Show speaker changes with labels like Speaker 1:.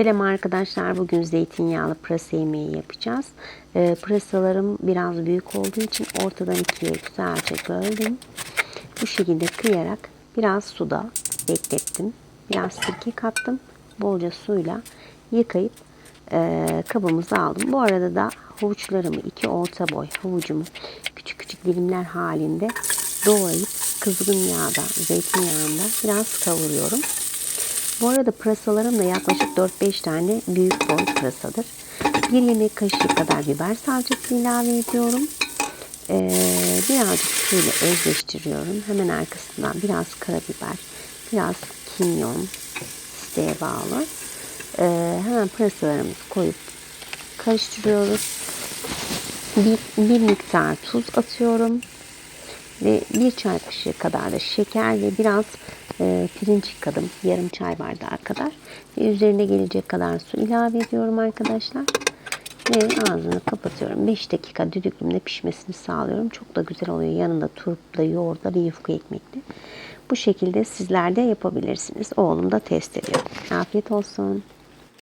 Speaker 1: Selam arkadaşlar. Bugün zeytinyağlı pırasa yemeği yapacağız. Ee, pırasalarım biraz büyük olduğu için ortadan ikiye güzelce böldüm. Bu şekilde kıyarak biraz suda beklettim. Biraz sirke kattım. Bolca suyla yıkayıp e, kabımıza aldım. Bu arada da havuçlarımı iki orta boy havucumu küçük küçük dilimler halinde doğrayıp kızgın yağda, zeytinyağında biraz kavuruyorum. Bu arada pırasalarım da yaklaşık 4-5 tane büyük boy pırasadır. Bir yemek kaşığı kadar biber salçası ilave ediyorum. Ee, birazcık suyla özleştiriyorum. Hemen arkasından biraz karabiber, biraz kimyon isteğe bağlı. Ee, hemen pırasalarımızı koyup karıştırıyoruz. Bir, bir miktar tuz atıyorum ve bir çay kaşığı kadar da şeker ve biraz e, pirinç yıkadım. Yarım çay bardağı kadar. Ve üzerine gelecek kadar su ilave ediyorum arkadaşlar. Ve ağzını kapatıyorum. 5 dakika düdüklümde pişmesini sağlıyorum. Çok da güzel oluyor. Yanında turpla, yoğurtla ve yufka ekmekli. Bu şekilde sizler de yapabilirsiniz. Oğlum da test ediyor. Afiyet olsun.